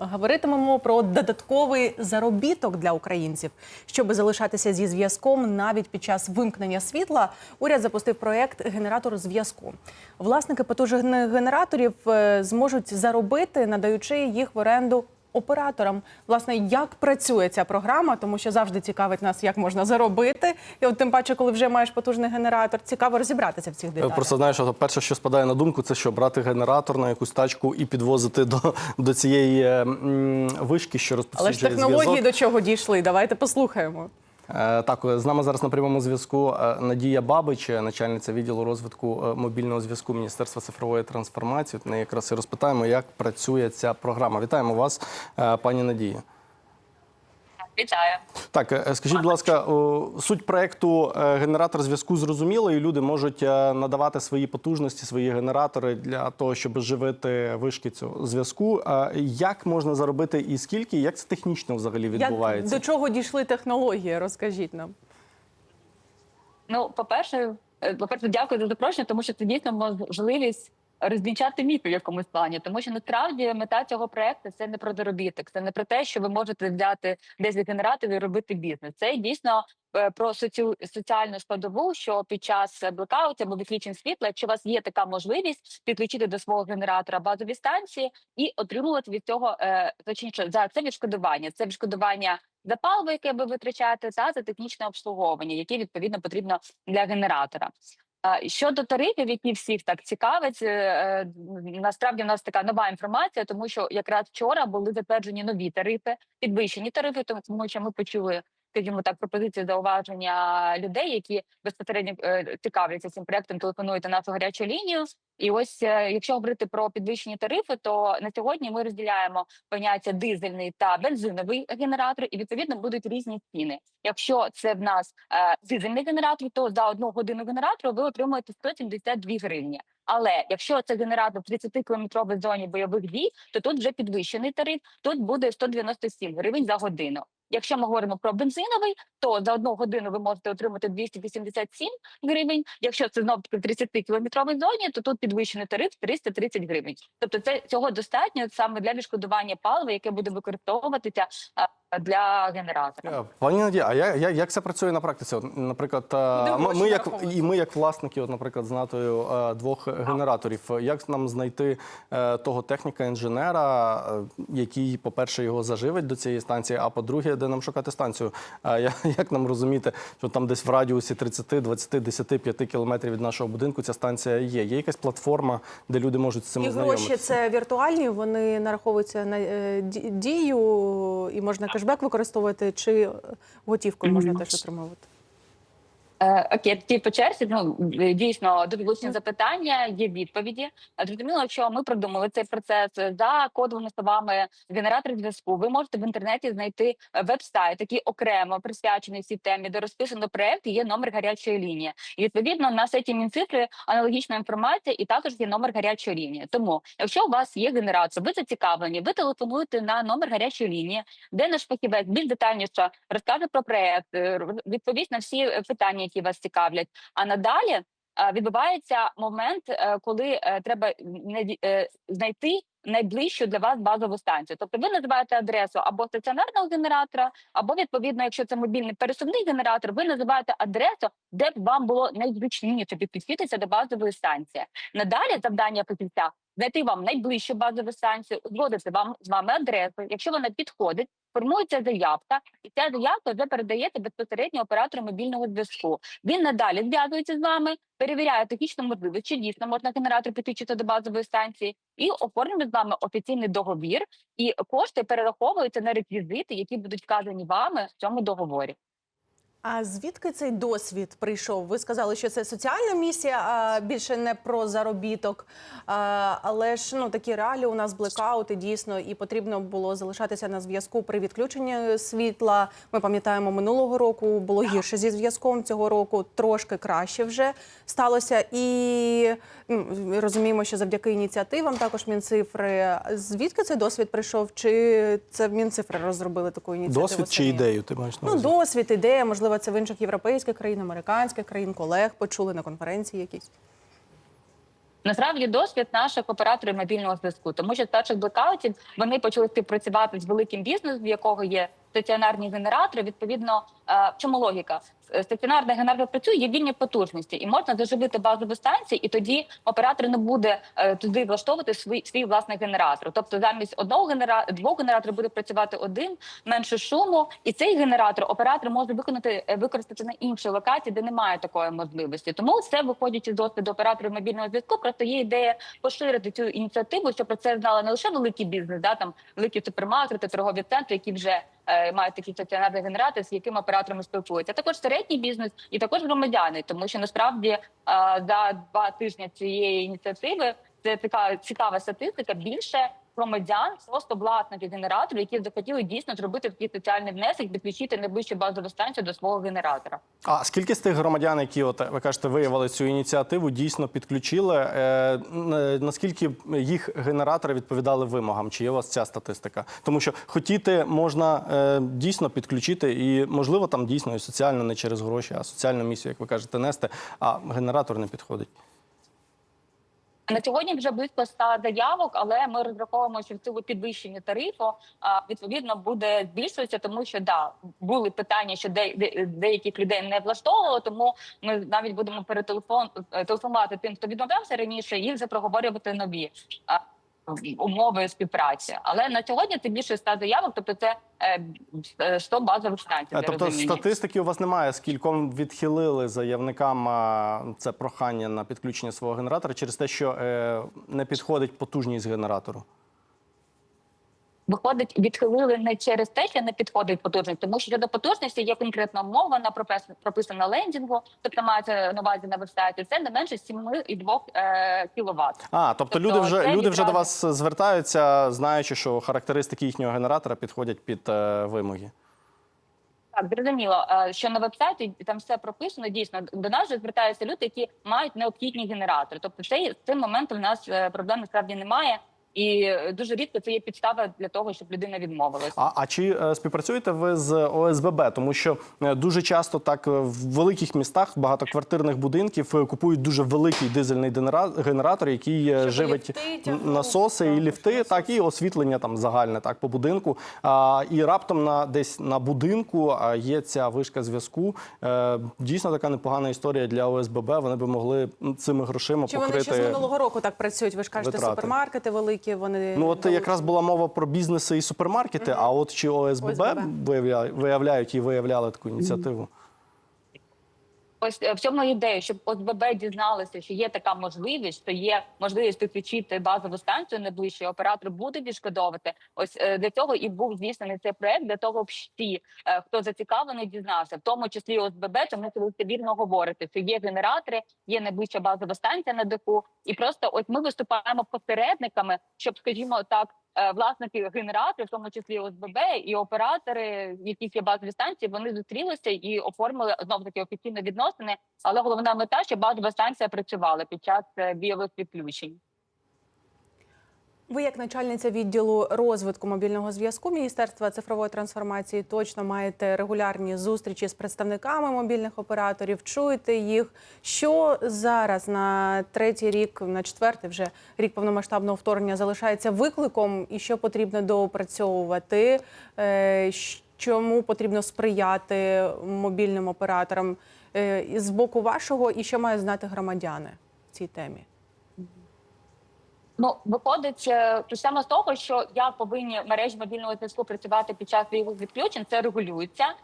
Говоритимемо про додатковий заробіток для українців. Щоб залишатися зі зв'язком навіть під час вимкнення світла, уряд запустив проект Генератор зв'язку. Власники потужних генераторів е, зможуть заробити, надаючи їх в оренду операторам. Власне, як працює ця програма, тому що завжди цікавить нас, як можна заробити. І от тим паче, коли вже маєш потужний генератор, цікаво розібратися в цих Я деталях. Просто знаєш, що перше, що спадає на думку, це що брати генератор на якусь тачку і підвозити до, до цієї е, м, вишки, що Але ж технології зв'язок. до чого дійшли? Давайте послухаємо. Е, Так, з нами зараз на прямому зв'язку е, Надія Бабич, начальниця відділу розвитку е, мобільного зв'язку Міністерства цифрової трансформації. От неї якраз і розпитаємо, як працює ця програма. Вітаємо вас, пані Надія. Вітаю. Так, е, скажіть, будь ласка, суть проекту е, генератор зв'язку зрозуміла, і люди можуть е, надавати свої потужності, свої генератори для того, щоб живити вишки цього зв'язку. А Як можна заробити і скільки? Як це технічно взагалі відбувається? Як, до чого дійшли технології? Розкажіть нам. Ну, по-перше, е, по-перше, дякую за запрошення, тому що це дійсно можливість розвінчати міфи в якомусь плані. Тому що насправді мета цього проекту це не про доробіток, це не про те, що ви можете взяти 10 генераторів і робити бізнес. Це дійсно е, про соці... соціальну складову, що під час блекаутів або відключень світла, якщо у вас є така можливість підключити до свого генератора базові станції і отримувати від цього е, точніше за це відшкодування. Це відшкодування за паливо, яке ви витрачаєте, та за технічне обслуговування, яке відповідно потрібно для генератора. Щодо тарифів, які всіх так цікавить, е, е, насправді в нас така нова інформація, тому що якраз вчора були затверджені нові тарифи, підвищені тарифи, тому що ми почули, скажімо так, пропозиції зауваження людей, які безпосередньо е, цікавляться цим проектом, телефонують на нашу гарячу лінію. І ось е, якщо говорити про підвищені тарифи, то на сьогодні ми розділяємо поняття дизельний та бензиновий генератор, і відповідно будуть різні ціни. Якщо це в нас е, дизельний генератор, то за одну годину генератору ви отримуєте 172 гривні. Але якщо це генератор в 30 кілометровій зоні бойових дій, то тут вже підвищений тариф. Тут буде 197 гривень за годину. Якщо ми говоримо про бензиновий, то за одну годину ви можете отримати 287 гривень. Якщо це знову в 30 кілометровій зоні, то тут підвищений тариф 330 гривень. Тобто, це цього достатньо саме для відшкодування палива, яке буде використовуватися для генератора. Е, Пані Надія, а як, як, як це працює на практиці? От, наприклад, е, ми, ми як і ми, як власники, от, наприклад, з натою е, двох генераторів, як нам знайти е, того техніка інженера, який, по-перше, його заживить до цієї станції, а по-друге, де нам шукати станцію? А я- як нам розуміти, що там десь в радіусі 30, 20, 10, 5 кілометрів від нашого будинку ця станція є? Є якась платформа, де люди можуть з цим І ознайомитися? гроші це віртуальні, вони нараховуються на дію, і можна кешбек використовувати, чи готівкою можна теж отримувати. Е, Окей, тоді по черзі, ну дійсно дуже влучні запитання, є відповіді. Е, Зрозуміло, що ми продумали цей процес е, за кодовими словами генератор зв'язку. Ви можете в інтернеті знайти веб-сайт, який окремо присвячений цій темі, де розписано проект і є номер гарячої лінії. І відповідно на сайті Мінцифри аналогічна інформація, і також є номер гарячої лінії. Тому, якщо у вас є генератор, ви зацікавлені, ви телефонуєте на номер гарячої лінії, де наш фахівець більш детальніше розкаже про проект, відповість на всі питання, які вас цікавлять. А надалі е, відбувається момент, е, коли е, треба знайти найближчу для вас базову станцію. Тобто ви називаєте адресу або стаціонарного генератора, або відповідно, якщо це мобільний пересувний генератор, ви називаєте адресу, де б вам було найзручніше підключитися до базової станції. Надалі завдання фахівця знайти вам найближчу базову станцію, узгодити вам з вами адресу. Якщо вона підходить, формується заявка, і ця заявка вже передається безпосередньо оператору мобільного зв'язку. Він надалі зв'язується з вами, перевіряє технічну можливість, чи дійсно можна генератор підключити до базової станції, і оформлює з вами офіційний договір. І кошти перераховуються на реквізити, які будуть вказані вами в цьому договорі. А звідки цей досвід прийшов? Ви сказали, що це соціальна місія, а більше не про заробіток. А, але ж ну такі реалії у нас блекаути дійсно, і потрібно було залишатися на зв'язку при відключенні світла. Ми пам'ятаємо, минулого року було гірше зі зв'язком. Цього року трошки краще вже сталося. І ну, розуміємо, що завдяки ініціативам також Мінцифри. Звідки цей досвід прийшов? Чи це Мінцифри розробили таку ініціативу? Досвід чи ідею? Ти маєш на Ну, досвід, ідея, можливо, це в інших європейських країн, американських країн, колег почули на конференції якісь. Насправді досвід наших операторів мобільного зв'язку, тому що перших блекаутів вони почали співпрацювати з великим бізнесом, в якого є стаціонарні генератори. Відповідно, е, в чому логіка? Е, Стаціонарний генератор працює, є вільні потужності, і можна заживити базову станцію, і тоді оператор не буде е, туди влаштовувати свій свій власний генератор. Тобто, замість одного генера... двох генераторів буде працювати один, менше шуму, і цей генератор оператор може виконати використати на іншій локації, де немає такої можливості. Тому все виходячи з досвіду операторів мобільного зв'язку. Просто є ідея поширити цю ініціативу, щоб про це знали не лише великий бізнес, да там великі супермаркети, торгові центри, які вже мають такі стаціонарні генератори, з якими операторами спілкуються. Також середній бізнес і також громадяни, тому що насправді е, за два тижні цієї ініціативи це така цікава статистика. Більше громадян просто власники генераторів, які захотіли дійсно зробити такий соціальний внесок, підключити найближчу базову станцію до свого генератора. А скільки з тих громадян, які от ви кажете, виявили цю ініціативу, дійсно підключили? Е, наскільки їх генератори відповідали вимогам? Чи є у вас ця статистика? Тому що хотіти можна е, дійсно підключити, і можливо там дійсно і соціально не через гроші, а соціальну місію, як ви кажете, нести. А генератор не підходить. На сьогодні вже близько 100 заявок, але ми розраховуємо, що в цьому підвищенні тарифу відповідно буде збільшуватися, тому що да були питання, що де, де- деяких людей не влаштовувало. Тому ми навіть будемо перетелефон е, телефонувати тим, хто відмовлявся раніше, і вже проговорювати нові умови співпраці. Але на сьогодні це більше 100 заявок, тобто це е, е, 100 базових станцій. Е, Тобто розуміння. статистики у вас немає, скільком відхилили заявникам це прохання на підключення свого генератора через те, що е, не підходить потужність генератору. Виходить, відхилили не через те, що не підходить потужність, тому що щодо потужності є конкретна умова на пропис- прописана лендінгу, тобто мається на увазі на вебсайті. Це не менше 7,2 е, кВт. А, тобто, Тобто люди вже люди вже до вас звертаються, знаючи, що характеристики їхнього генератора підходять під е, вимоги. Так, зрозуміло, е, що на вебсайті там все прописано. Дійсно, до нас вже звертаються люди, які мають необхідні генератори. Тобто, цей з цим моментом в нас проблем насправді немає. І е, дуже рідко це є підстава для того, щоб людина відмовилася. А, а чи е, співпрацюєте ви з ОСББ? Тому що е, дуже часто так в великих містах багатоквартирних будинків е, купують дуже великий дизельний генера- генератор, який е, Щоб живить ліфти насоси і ліфти, так і освітлення там загальне, так по будинку. А, і раптом на десь на будинку а, є ця вишка зв'язку. Е, дійсно така непогана історія для ОСББ. Вони би могли цими грошима Чи вони ще з минулого року так працюють? Ви ж кажете, витрати. супермаркети великі. Вони Ну от якраз була мова про бізнеси і супермаркети. А от чи ОСББ, ОСББ. виявляють і виявляли таку ініціативу? Ось е, в цьому ідея, щоб ОСББ дізналися, що є така можливість, що є можливість підключити базову станцію найближче, оператор буде відшкодовувати. Ось е, для цього і був здійснений цей проект, для того, щоб всі, е, хто зацікавлений, дізнався, в тому числі ОСББ, тому що ви вірно говорите, що є генератори, є найближча базова станція на даху, і просто ось ми виступаємо посередниками, щоб, скажімо так. Е, Власники генераторів, в тому числі ОСББ і оператори, яких є базові станції, вони зустрілися і оформили знов таки офіційні відносини. Але головна мета, щоб базова станція працювала під час е, бойових відключень. Ви, як начальниця відділу розвитку мобільного зв'язку Міністерства цифрової трансформації, точно маєте регулярні зустрічі з представниками мобільних операторів. Чуєте їх, що зараз на третій рік, на четвертий вже рік повномасштабного вторгнення залишається викликом, і що потрібно доопрацьовувати, е, чому потрібно сприяти мобільним операторам е, з боку вашого, і що мають знати громадяни в цій темі. Ну виходить е, то саме з того, що я повинні мережі мобільного зв'язку працювати під час бойових відключень, це регулюється.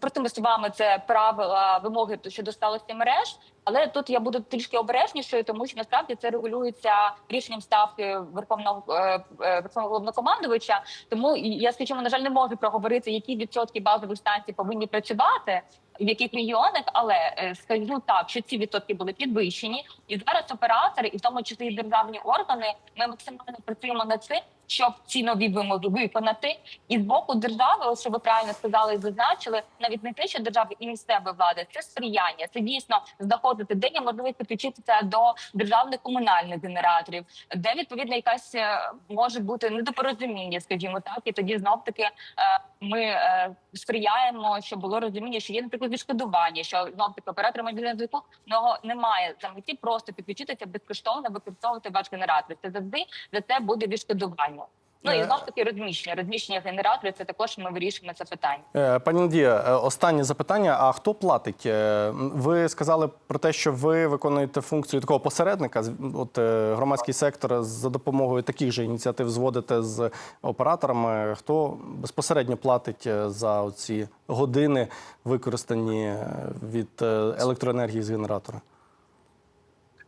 Простими словами, це правила вимоги щодо сталості мереж. Але тут я буду трішки обережнішою, тому що насправді це регулюється рішенням ставки верховного е, е, верховного головнокомандувача. Тому я, скажімо, на жаль, не можу проговорити, які відсотки базових станцій повинні працювати. В яких регіонах, але е, скажу так, що ці відсотки були підвищені, і зараз оператори, і в тому числі і державні органи, ми максимально працюємо над цим, щоб ці нові вимоги виконати. І з боку держави, ось що ви правильно сказали і зазначили, навіть не те, що держави і місцевої влади, це сприяння. Це дійсно знаходити, де є можливість підключитися до державних комунальних генераторів, де відповідно якась е, може бути недопорозуміння, скажімо так, і тоді знов таки е, ми е, сприяємо, щоб було розуміння, що є наприклад відшкодування, що знов таки оператор мобільного зв'язку нього немає за меті просто підключитися безкоштовно використовувати ваш генератор. Це завжди за це буде відшкодування. Ну і Е. знов таки розміщення. Розміщення генераторів це також ми вирішуємо це питання. Е, Пані Надія, е, останнє запитання. А хто платить? Ви сказали про те, що ви виконуєте функцію такого посередника. От громадський сектор за допомогою таких же ініціатив зводите з операторами. Хто безпосередньо платить за ці години, використані від електроенергії з генератора?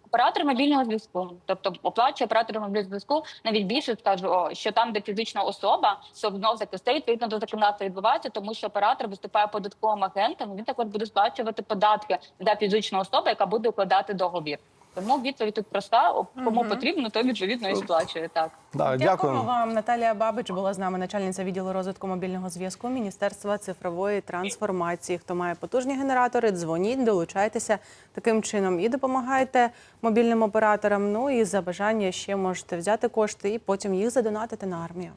Оператор мобільного зв'язку, тобто оплачує оператор мобільного зв'язку, навіть більше скажу, що там, де фізична особа, що знов таки все відповідно до законодавства відбувається, тому що оператор виступає податковим агентом. Він також буде сплачувати податки для фізичної особи, яка буде укладати договір. Тому відповідь тут проста. Кому Мгм. потрібно, то відповідно і сплачує так. Да, Дякуємо дякуємо. вам. Наталія Бабич була з нами, начальниця відділу розвитку мобільного зв'язку Міністерства цифрової трансформації. Хто має потужні генератори, дзвоніть, долучайтеся таким чином і допомагайте мобільним операторам. Ну і за бажання ще можете взяти кошти і потім їх задонатити на армію.